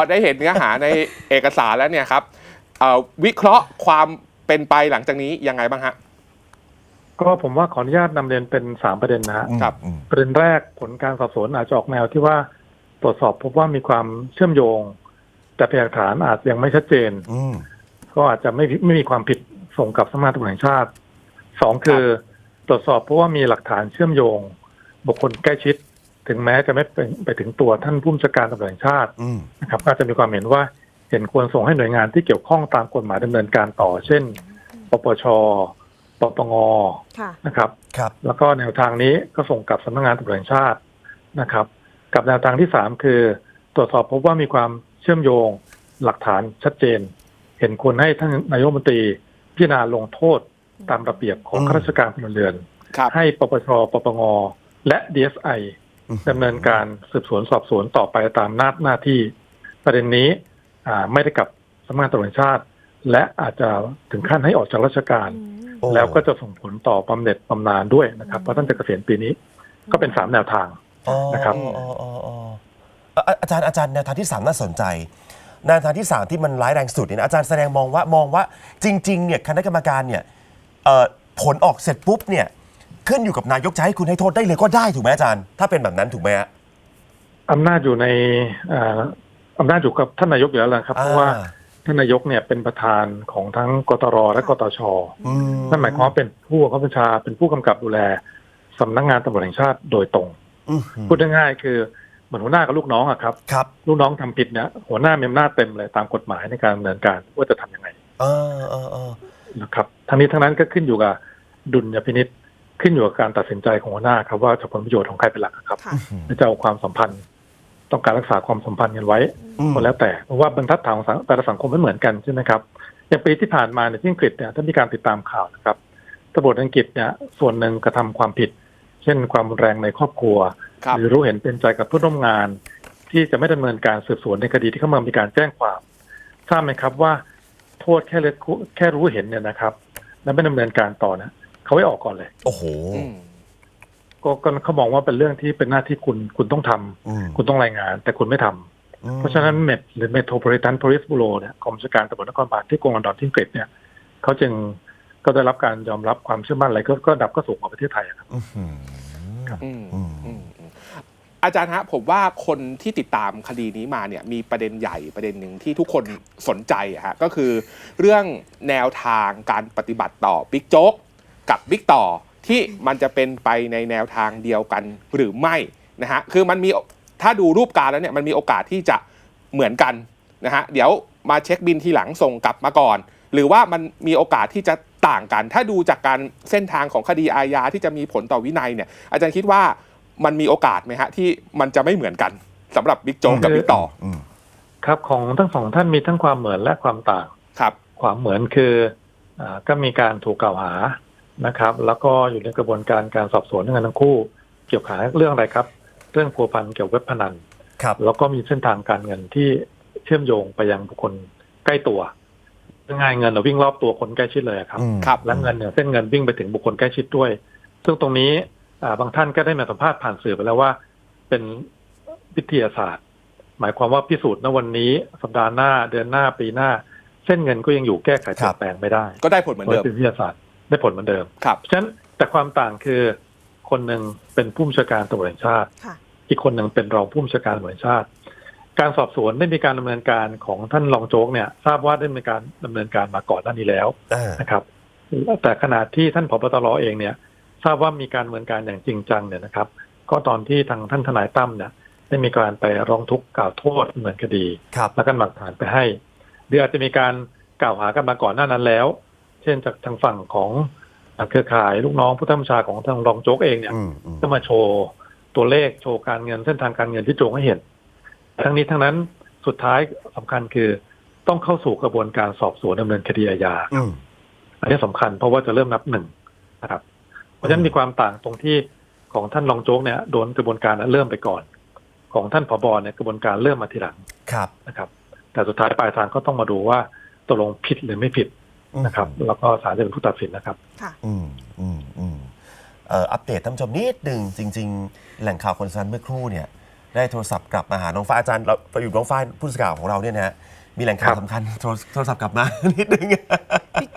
พอได้เห็นเนื้อหาในเอกสารแล้วเนี่ยครับเอ่อวิเคราะห์ความเป็นไปหลังจากนี้ยังไงบ้างฮะ ก็ผมว่าขออนุญาตนำเรียนเป็นสามประเด็นนะฮะครับอืมประเด็นแรกผลการสอบสวนอาจจะออกแนวที่ว่าตรวจสอบพบว่ามีความเชื่อมโยง แต่พยานหลักฐานอาจยังไม่ชัดเจนอืมก็อาจจะไม่ไม่มีความผิดส่งกับสำนักงานตำรวจแห่งชาติสองคือ ตรวจสอบเพราะว่ามีหลักฐานเชื่อมโยง บุคคลใกล้ชิด ถึงแม้จะไม่ไปไปถึงตัวท่านผู้บัญชาการตำรวจแห่งชาติอืมนะครับก็อาจจะมีความเห็นว่าเห็นควรส่งให้หน่วยงานที่เกี่ยวข้องตามกฎหมายดำเนินการต่อ เช่น ปปช ปปงค่ะนะครับครับแล้วก็แนวทางนี้ก็ส่งกับสำนักงานตำรวจแห่งชาตินะครับ กับแนวทางที่สามคือ ตรวจสอบพบว่ามีความเชื่อมโยงหลักฐานชัดเจน เห็นควรให้ท่านนายกรัฐมนตรีพิจารณาลงโทษตามระเบียบของอืมข้าราชการพลเรือนครับให้ปปช ปปง และ DSI ดำเนินการสืบสวนสอบสวนต่อไปตามหน้าหน้าที่ประเด็นนี้อ่าไม่ได้กับสำนักงานตำรวจแห่งชาติ และอาจจะถึงขั้นให้ออกจากราชการโอ้แล้วก็จะส่งผลต่อบำเหน็จบำนาญด้วยนะครับ เพราะท่านจะเกษียณปีนี้ ก็เป็นสามแนวทางอ๋อนะครับอ๋ออ๋ออ๋ออะอะอาจารย์อาจารย์แนวทางที่สามน่าสนใจแนวทางที่สามที่มันร้ายแรงสุดเนี่ยนะอาจารย์แสดงมองว่ามองว่าจริงๆเนี่ยคณะกรรมการเนี่ยเอ่อผลออกเสร็จปุ๊บเนี่ย ขึ้นอยู่กับนายกจะให้คุณให้โทษได้เลยก็ได้ถูกไหมอาจารย์ ถ้าเป็นแบบนั้นถูกไหมฮะ อำนาจอยู่ในอ่าอำนาจอยู่กับท่านนายกอยู่แล้วล่ะครับ เพราะว่าอ่ท่านนายกเนี่ยเป็นประธานของทั้งกตรและกตชอืนั่นหมายความว่าเป็นผู้บังคับบัญชาเป็นผู้กำกับดูแลสำนักงานตำรวจแห่งชาติโดยตรง อืมพูดง่ายๆคือเหมือนหัวหน้ากับลูกน้องอะครับ ครับลูกน้องทำผิดเนี่ยหัวหน้ามีอำนาจเต็มเลยตามกฎหมายในการดำเนินการว่าจะทำยังไงเออเออเออนะครับ ทั้งนี้ทั้งนั้นก็ขึ้นอยู่กับดุลยพินิษ ขึ้นอยู่กับการตัดสินใจของหัวหน้าครับว่าจะผลประโยชน์ของใครเป็นหลักครับค่ะหรือจะเอาความสัมพันธ์ ต้องการรักษาความสัมพันธ์กันไว้อืม ก็แล้วแต่เพราะว่าบรรทัดฐานของสังแต่ละสังคมไม่เหมือนกันใช่ไหมครับอย่างปีที่ผ่านมาในยที่อังกฤษเนี่ยถ้ามีการติดตามข่าวนะครับตำรวจอังกฤษเนี่ยส่วนหนึ่งกระทำความผิด เช่น ความรุนแรงในครอบครัว ครับ หรือรู้เห็นเป็นใจกับผู้ร่วมงาน ที่จะไม่ดำเนินการสืบสวนในคดีที่เขามามีการแจ้งความทราบไหมครับว่า โทษแค่เล็กแค่รู้เห็นเนี่ยนะครับ แล้วไม่ดำเนินการต่อนะ เขาให้ออกก่อนเลย โอ้โหอืมก็ก็เขามองว่าเป็นเรื่องที่เป็นหน้าที่คุณคุณต้องทำอืมคุณต้องรายงาน แต่คุณไม่ทำอืมเพราะฉะนั้นเมดหรือ Metropolitan Police Bureau เนี่ยกองบัญชาการตำรวจนครบาลที่กรุงลอนดอนที่อังกฤษเนี่ยเขาจึงก็ได้รับการยอมรับความเชื่อมั่นอะไรก็ก็ดับก็สูงกว่าประเทศไทยอะครับ อื้อหือ อืมอืมอืมอืมอาจารย์ฮะผมว่าคนที่ติดตามคดีนี้มาเนี่ยมีประเด็นใหญ่ประเด็นหนึ่งที่ทุกคนสนใจอะฮะก็คือเรื่องแนวทางการปฏิบัติต่อบิ๊กโจ๊ก กับบิ๊กต่อที่มันจะเป็นไปในแนวทางเดียวกันหรือไม่นะฮะคือมันมีถ้าดูรูปการแล้วเนี่ยมันมีโอกาสที่จะเหมือนกันนะฮะเดี๋ยวมาเช็คบินทีหลังส่งกลับมาก่อน หรือว่ามันมีโอกาสที่จะต่างกัน ถ้าดูจากการเส้นทางของคดีอาญาที่จะมีผลต่อวินัยเนี่ยอาจารย์คิดว่ามันมีโอกาสไหมฮะที่มันจะไม่เหมือนกันสำหรับบิ๊กโจ๊กกับบิ๊กต่ออืมครับของทั้งสองท่านมีทั้งความเหมือนและความต่างครับ ความเหมือนคืออาก็มีการถูกกล่าวหา นะครับ แล้วก็อยู่ในกระบวนการการสอบสวนทั้งทั้งคู่ เกี่ยวกับเรื่องอะไรครับ เรื่องพัวพันเกี่ยวกับเว็บพนันครับแล้วก็มีเส้นทางการเงินที่เชื่อมโยงไปยังบุคคลใกล้ตัวง่ายๆเงินเราวิ่งรอบตัวคนใกล้ชิดเลยครับอืมครับและเงินเนี่ยเส้นเงินวิ่งไปถึงบุคคลใกล้ชิดด้วย ซึ่งตรงนี้อ่าบางท่านก็ได้มาสัมภาษณ์ผ่านสื่อไปแล้วว่า เป็นวิทยาศาสตร์ หมายความว่าพิสูจน์ณวันนี้ สัปดาห์หน้าเดือนหน้าปีหน้า เส้นเงินก็ยังอยู่แก้ไขเปลี่ยนแปลงไม่ได้ ก็ได้ผลเหมือนเดิมเป็นวิทยาศาสตร์ ได้ผลเหมือนเดิมครับเพราะฉะนั้นแต่ความต่างคือ คนหนึ่งเป็นผู้บัญชาการตำรวจแห่งชาติ ค่ะ อีกคนหนึ่งเป็นรองผู้บัญชาการตำรวจแห่งชาติ การสอบสวนได้มีการดำเนินการของท่านรองโจ๊กเนี่ย ทราบว่าได้มีการดำเนินการมาก่อนหน้านี้แล้ว อ่า นะครับแต่ขณะที่ท่านผบตรเองเนี่ย ทราบว่ามีการดำเนินการอย่างจริงจังเนี่ยนะครับ ก็ตอนที่ทางท่านทนายตั้มเนี่ยได้มีการไปร้องทุกข์กล่าวโทษดำเนินคดี ครับ แล้วก็หลักฐานไปให้หรืออาจจะมีการกล่าวหากันมาก่อนหน้านั้นแล้วเช่นจากทางฝั่งของเครือข่ายลูกน้องผู้ทำชาของทางรองโจ๊กเองเนี่ยอืมอืมก็มาโชว์ตัวเลขโชว์การเงินเส้นทางการเงินที่โจงให้เห็น ทั้งนี้ทั้งนั้นสุดท้ายสำคัญคือต้องเข้าสู่กระบวนการสอบสวนดำเนินคดีอาญาอืมอันนี้สำคัญเพราะว่าจะเริ่มนับหนึ่งนะครับ เพราะฉะนั้นมีความต่างตรงที่ของท่านรองโจ๊กเนี่ยโดนกระบวนการนั้นเริ่มไปก่อน ของท่านผบเนี่ยกระบวนการเริ่มมาทีหลังครับนะครับ แต่สุดท้ายปลายทางก็ต้องมาดูว่าตกลงผิดหรือไม่ผิด นะครับ แล้วก็ศาลจะเป็นผู้ตัดสินนะครับ ค่ะ อืมอืมอืมเอ่ออัปเดตท่านผู้ชมนิดหนึ่งจริง ๆ แหล่งข่าวคนสำคัญเมื่อครู่เนี่ย ได้โทรศัพท์กลับมาหาน้องฟ้ายอาจารย์เราเราอยู่น้องฟ้ายผู้สื่อข่าวของเราเนี่ยนะฮะมีแหล่งข่าวครับสำคัญโทรโทรศัพท์กลับมา นิดนึง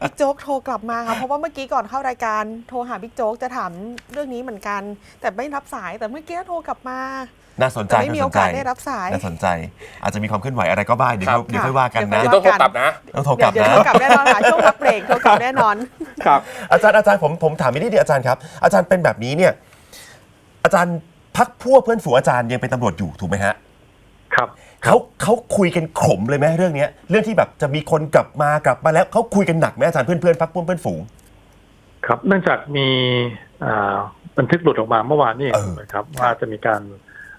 บิ๊กบิ๊กโจ๊กโทรกลับมาค่ะเพราะว่าเมื่อกี้ก่อนเข้ารายการโทรหาบิ๊กโจ๊กจะถามเรื่องนี้เหมือนกัน แต่ไม่รับสายแต่เมื่อกี้โทรกลับมา น่าสนใจแต่ไม่มีน่โอกาสสนใจได้รับสาย น่าสนใจ อาจจะมีความเคลื่อนไหวอะไรก็บ้างเดี๋ยวครับ เดี๋ยวค่อยว่ากันนะเดี๋เดี๋ยยววต้องโทรกลับนะ ต้องโทรกเดี๋ลัยวบเดี๋ยวนะ โทรกลับแน่นอนค่ะช่วงพักเบรกโทรกลับแน่นอน ครับ อาจารย์อาจารย์ผมผมถามอีกนิดเดียวอาจารย์ครับ อาจารย์เป็นแบบนี้เนี่ยอาจารย์พักพวกเพื่อนฝูงอาจารย์ยังเป็นตำรวจอยู่ถูกไหมฮะ ครับ เขาเขาคุยกันขมเลยไหมเรื่องเนี้ย เรื่องที่แบบจะมีคนกลับมากลับมาแล้วเขาคุยกันหนักไหมอาจารย์เพื่อนเพื่อนๆพักพวกเพื่อนฝูง ครับ เนื่องจากมีอ่าบันทึกหลุดออกมาเมื่อวานนี้เออนะครับ ว่าจะมีการ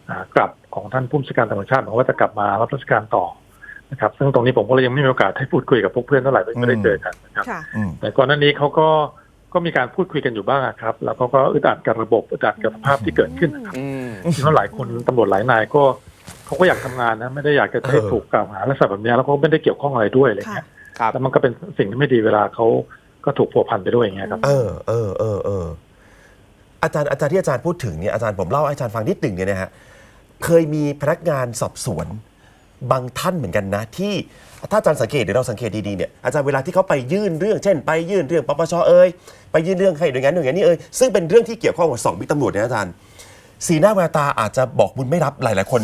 อ่ากลับของท่านผู้บัญชาการตำรวจชาติบอกว่าจะกลับมารับราชการต่อนะครับ ซึ่งตรงนี้ผมก็เลยยังไม่มีโอกาสให้พูดคุยกับพวกเพื่อนเท่าไหร่ไม่ได้เจอกันนะครับค่ะอืมแต่ก่อนหน้านี้เขาก็ก็มีการพูดคุยกันอยู่บ้างอะครับ แล้วเขาก็อึดอัดกับระบบอึดอัดกับสภาพที่เกิดขึ้นนะครับอืมจริงๆแล้วหลายคนตำรวจหลายนายก็ เขาก็อยากทำงานนะไม่ได้อยากจะให้เออถูกกล่าวหาลักษณะแบบนี้แล้วก็ไม่ได้เกี่ยวข้องอะไรด้วยอะไรเงี้ยครับแล้วมันก็เป็นสิ่งที่ไม่ดีเวลาเขาก็ถูกผัวพันไปด้วยอย่างเงี้ยครับ เออเออเออเอออาจารย์อาจารย์ที่อาจารย์พูดถึงเนี่ยอาจารย์ผมเล่าให้อาจารย์ฟังนิดหนึ่งเนี่ยนะฮะเคยมีพนักงานสอบสวนบางท่านเหมือนกันนะ ที่ถ้าอาจารย์สังเกตเดี๋ยวเราสังเกตดีๆเนี่ยอาจารย์เวลาที่เขาไปยื่นเรื่องเช่น ไปยื่นเรื่องปปชเอ่ยไปยื่นเรื่องให้หน่วยงานหน่วยงานนี้เอ่ยซึ่งเป็นเรื่องที่เกี่ยวข้องกับสองบิ๊กตำรวจเนี่ยอาจารย์สีหน้าแววตาอาจจะบอกบุญไม่รับหลายๆคน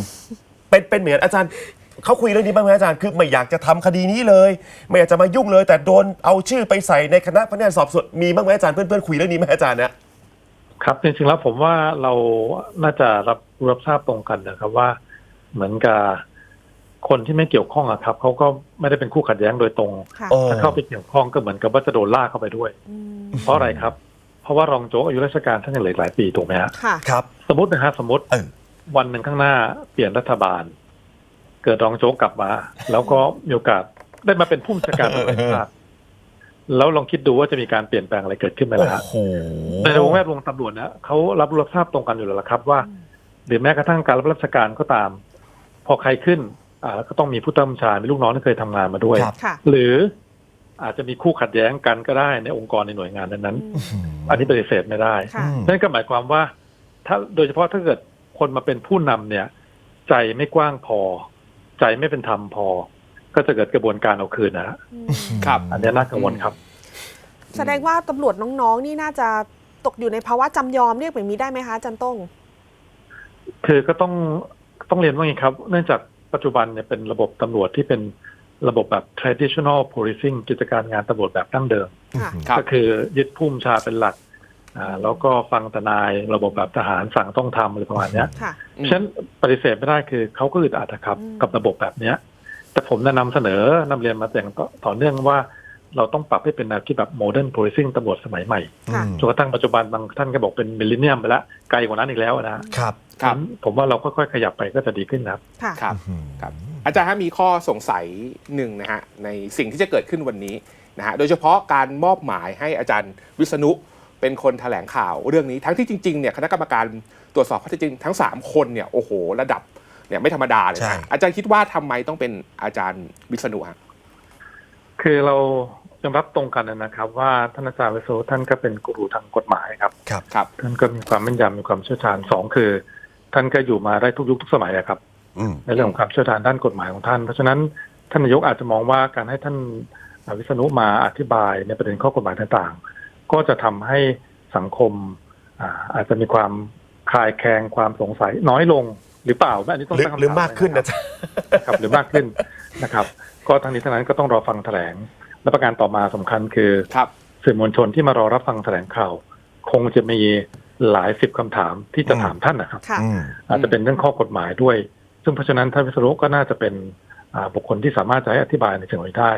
เป็นเป็นเหมือนอาจารย์เขาคุยเรื่องนี้บ้างไหมอาจารย์คือไม่อยากจะทำคดีนี้เลย ไม่อยากจะมายุ่งเลย แต่โดนเอาชื่อไปใส่ในคณะพนักงานสอบสวนมีบ้างไหมอาจารย์เพื่อนๆคุยเรื่องนี้ไหมอาจารย์เนี่ย ครับจริงๆแล้วผมว่าเราน่าจะรับรับทราบตรงกันนะครับว่า เหมือนกับคนที่ไม่เกี่ยวข้องอะครับเขาก็ไม่ได้เป็นคู่ขัดแย้งโดยตรง ค่ะเออ ถ้าเข้าไปเกี่ยวข้องก็เหมือนกับว่าจะโดนล่ากเข้าไปด้วย มเพราะอะไรครับ เพราะว่ารองโจ๊กอายุราชการท่านยังเหลืออกหลายปีถูกไหมฮะค่ะ ครับ สมมตินะฮะสมมติเออ วันหนึ่งข้างหน้าเปลี่ยนรัฐบาล เกิดรองโจ๊กกลับมา แล้วก็มีโอกาสได้มาเป็นผู้บัญชาการตำรวจแห่งชาติแล้วลองคิดดูว่าจะมีการเปลี่ยนแปลงอะไรเกิดขึ้นไหมโอ้ล่ะฮะโหในวงแวดวงตำรวจนะเขารับรู้รับทราบตรงกันอยู่แล้วละครับ ว่า หรือแม้กระทั่งการรับราชการก็ตาม พอใครขึ้น อ่าก็ต้องมีผู้ตั้งบัญชามีลูกน้องที่เคยทำงานมาด้วยครับค่ะหรืออาจจะมีคู่ขัดแย้งกันก็ได้ในองค์กรในหน่วยงานนั้นอืมๆอันนี้ปฏิเสธไม่ได้ค่ะนั่นก็หมายความว่า ถ้าโดยเฉพาะถ้าเกิด คนมาเป็นผู้นำเนี่ย ใจไม่กว้างพอ ใจไม่เป็นธรรมพอ ก็จะเกิดกระบวนการเอาคืนนะฮะอืมครับ อันนี้น่ากังวลครับ แสดงว่าตำรวจน้องๆ นี่น่าจะตกอยู่ในภาวะจำยอมเรียกแบบนี้ได้ไหมคะอาจันต้ง คือก็ต้องต้องเรียนว่าไงครับ เนื่องจากปัจจุบันเนี่ยเป็นระบบตำรวจที่เป็นระบบแบบ traditional policing กิจการงานตำรวจแบบดั้งเดิมค่ะครับก็คือยึดพุ่มชาเป็นหลัก อ่าแล้วก็ฟังทนายระบบแบบทหารสั่งต้องทำอะไรประมาณเนี้ยค่ะอืมฉะนั้นปฏิเสธไม่ได้คือเขาก็อึดอัดนะครับ อืม กับระบบแบบเนี้ย แต่ผมแนะนำเสนอนำเรียนมาอย่างต่อเนื่องว่า เราต้องปรับให้เป็นแนวคิดแบบ modern policing ตำรวจสมัยใหม่ค่ะจนกระทั่งปัจจุบันบางท่านก็บอกเป็นมิลเลนเนียมไปแล้วไกลกว่านั้นอีกแล้วนะฮะครับครับ ผมว่าเราค่อยๆขยับไปก็จะดีขึ้นนะครับ ค่ะ ครับครับ อาจารย์ฮะมีข้อสงสัยหนึ่งนะฮะในสิ่งที่จะเกิดขึ้นวันนี้นะฮะโดยเฉพาะการมอบหมายให้อาจารย์วิษณุ เป็นคนแถลงข่าวเรื่องนี้ทั้งที่จริงๆเนี่ยคณะกรรมการตรวจสอบข้อเท็จจริงทั้ง 3 คนเนี่ยโอ้โห ระดับเนี่ยไม่ธรรมดาเลยใช่นะอาจารย์คิดว่าทำไมต้องเป็นอาจารย์วิษณุฮะคือเรายอมรับตรงกันนะครับ ว่าท่านอาจารย์วิโซท่านก็เป็นกูรูทางกฎหมายครับครับครับท่านก็มีความแม่นยำมีความเชี่ยวชาญสองคือ ท่านก็อยู่มาได้ทุกยุคทุกสมัยอะครับอืมในเรื่องของความเชี่ยวชาญด้านกฎหมายของท่าน เพราะฉะนั้นท่านนายกอาจจะมองว่าการให้ท่านวิษณุมาอธิบายในประเด็นข้อกฎหมายต่างๆ ก็จะทำให้สังคมอ่าอาจจะมีความคลายแคลงความสงสัยน้อยลงหรือเปล่าอันนี้ต้องหรือตั้งคำถามหรือมากขึ้นนะนะครับครับหรือมากขึ้นนะครับ ก็ทั้งนี้ทั้งนั้นก็ต้องรอฟังแถลง และประการต่อมาสำคัญคือครับสื่อมวลชนที่มารอรับฟังแถลงข่าว คงจะมีหลายสิบคำถามที่จะอืมถามท่านนะครับค่ะอืมอาจจะเป็นเรื่องข้อกฎหมายด้วย ซึ่งเพราะฉะนั้นท่านวิศนุก็น่าจะเป็นอ่าบุคคลที่สามารถจะให้อธิบายในเชิงนี้ได้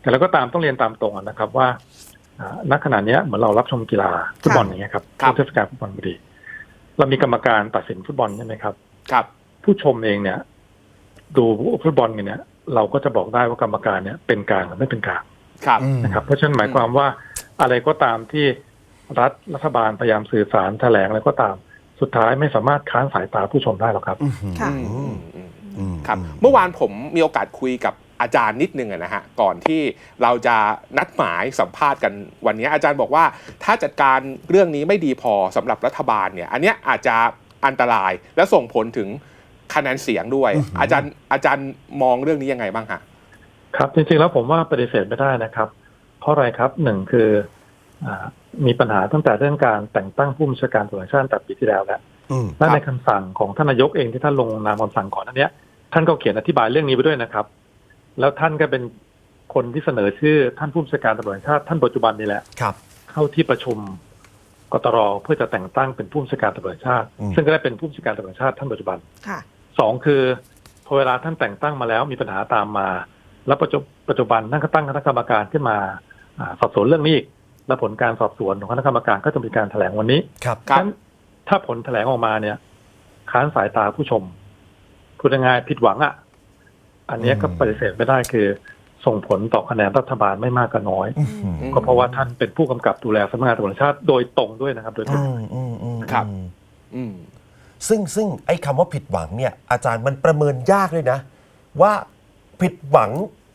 แต่เราก็ตามต้องเรียนตามตรงนะครับว่าอ่า ณขณะเนี้ยเหมือนเรารับชมกีฬาฟุตบอลอย่างเงี้ยครับครับช่วงเทศกาลฟุตบอลพอดี เรามีกรรมการตัดสินฟุตบอลใช่ไหมครับ ครับ ผู้ชมเองเนี่ย ดูฟุตบอลกันเนี่ย เราก็จะบอกได้ว่ากรรมการเนี่ยเป็นกลางหรือไม่เป็นกลางครับอืมนะครับ เพราะฉะนั้นหมายความว่าอะไรก็ตามที่รัฐรัฐบาลพยายามสื่อสารแถลงอะไรก็ตามสุดท้ายไม่สามารถค้านสายตาผู้ชมได้หรอกครับค่ะอืมอืมอืมครับ เมื่อวานผมมีโอกาสคุยกับ อาจารย์นิดนึงอะนะฮะก่อนที่เราจะนัดหมายสัมภาษณ์กันวันนี้อาจารย์บอกว่าถ้าจัดการเรื่องนี้ไม่ดีพอสำหรับรัฐบาลเนี่ยอันเนี้ยอาจจะอันตรายและส่งผลถึงคะแนนเสียงด้วยอื้อหือออาจารย์อาจารย์มองเรื่องนี้ยังไงบ้างฮะครับจริงๆแล้วผมว่าปฏิเสธไม่ได้นะครับ เพราะอะไรครับหนึ่งคืออามีปัญหาตั้งแต่เรื่องการแต่งตั้งผู้บัญชาการตำรวจแห่งชาติตั้งแต่ปีที่แล้วแล้วอืมและครับในคำสั่งของท่านนายกเองที่ท่านลงนามคำสั่งก่อนหนั้นเนี้ยท่านก็เขียนอธิบายเรื่องนี้ไปด้วยนะครับ แล้วท่านก็เป็นคนที่เสนอชื่อท่านผู้บัญชาการตำรวจแห่งชาติท่านปัจจุบันนี่แหละครับ เข้าที่ประชุมกตรเพื่อจะแต่งตั้งเป็นผู้บัญชาการตำรวจแห่งชาติอืมซึ่งก็ได้เป็นผู้บัญชาการตำรวจแห่งชาติท่านปัจจุบันค่ะสองคือพอเวลาท่านแต่งตั้งมาแล้วมีปัญหาตามมา แล้วปัจจุปัจจุบันท่านก็ตั้งคณะกรรมการขึ้นมาอาสอบสวนเรื่องนี้อีกและผลการสอบสวนของคณะกรรมการก็จะมีการแถลงวันนี้ครับครับฉะนั้นถ้าผลแถลงออกมาเนี่ย ค้านสายตาผู้ชมพูดง่ายๆผิดหวังอะ่ะ อันเนี้ยก็อืมปฏิเสธไม่ได้คือ ส่งผลต่อคะแนนรัฐบาลไม่มากก็น้อยอื้อหือก็เพราะว่าท่านเป็นผู้กำกับดูแลสำนักงานตำรวจแห่งชาติโดยตรงด้วยนะครับ โดยตรงอืมอืมอืมครับอืมอืมซึ่งซึ่งไอ้คำว่าผิดหวังเนี่ย อาจารย์มันประเมินยากเลยนะ ว่าผิดหวัง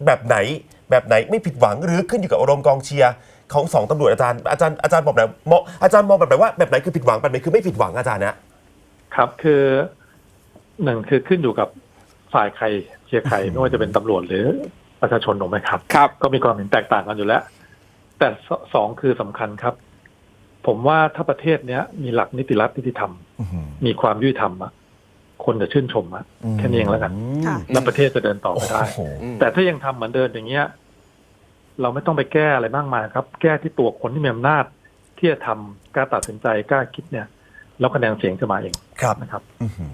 แบบไหน แบบไหนไม่ผิดหวังหรือขึ้นอยู่กับอารมณ์กองเชียร์ของสองตำรวจอาจารย์อาจารย์อาจารย์บอกแบบมองอาจารย์มองแบบไหนว่าแบบไหนคือผิดหวังแบบไหนคือไม่ผิดหวังอาจารย์นะครับ คือหนึ่งคือขึ้นอยู่กับ ฝ่ายใครเชียร์ใครไม่ว่าจะเป็นตำรวจหรือประชาชนถูกไหมครับ ครับ ก็มีความเห็นแตกต่างกันอยู่แล้ว แต่สสองคือสำคัญครับ ผมว่าถ้าประเทศเนี้ย มีหลักนิติรัฐนิติธรรม อื้อหือมีความยุติธรรมอะคนจะชื่นชมอะแค่นี้เองแล้วกันค่ะ แล้วประเทศจะเดินต่อโอ้ไปได้โหอืมแต่ถ้ายังทำเหมือนเดิมอย่างเงี้ย เราไม่ต้องไปแก้อะไรมากมายครับ แก้ที่ตัวคนที่มีอำนาจที่จะทำกล้าตัดสินใจกล้าคิดเนี่ย แล้วคะแนนเสียงจะมาเองครับ นะครับ อื้อหือ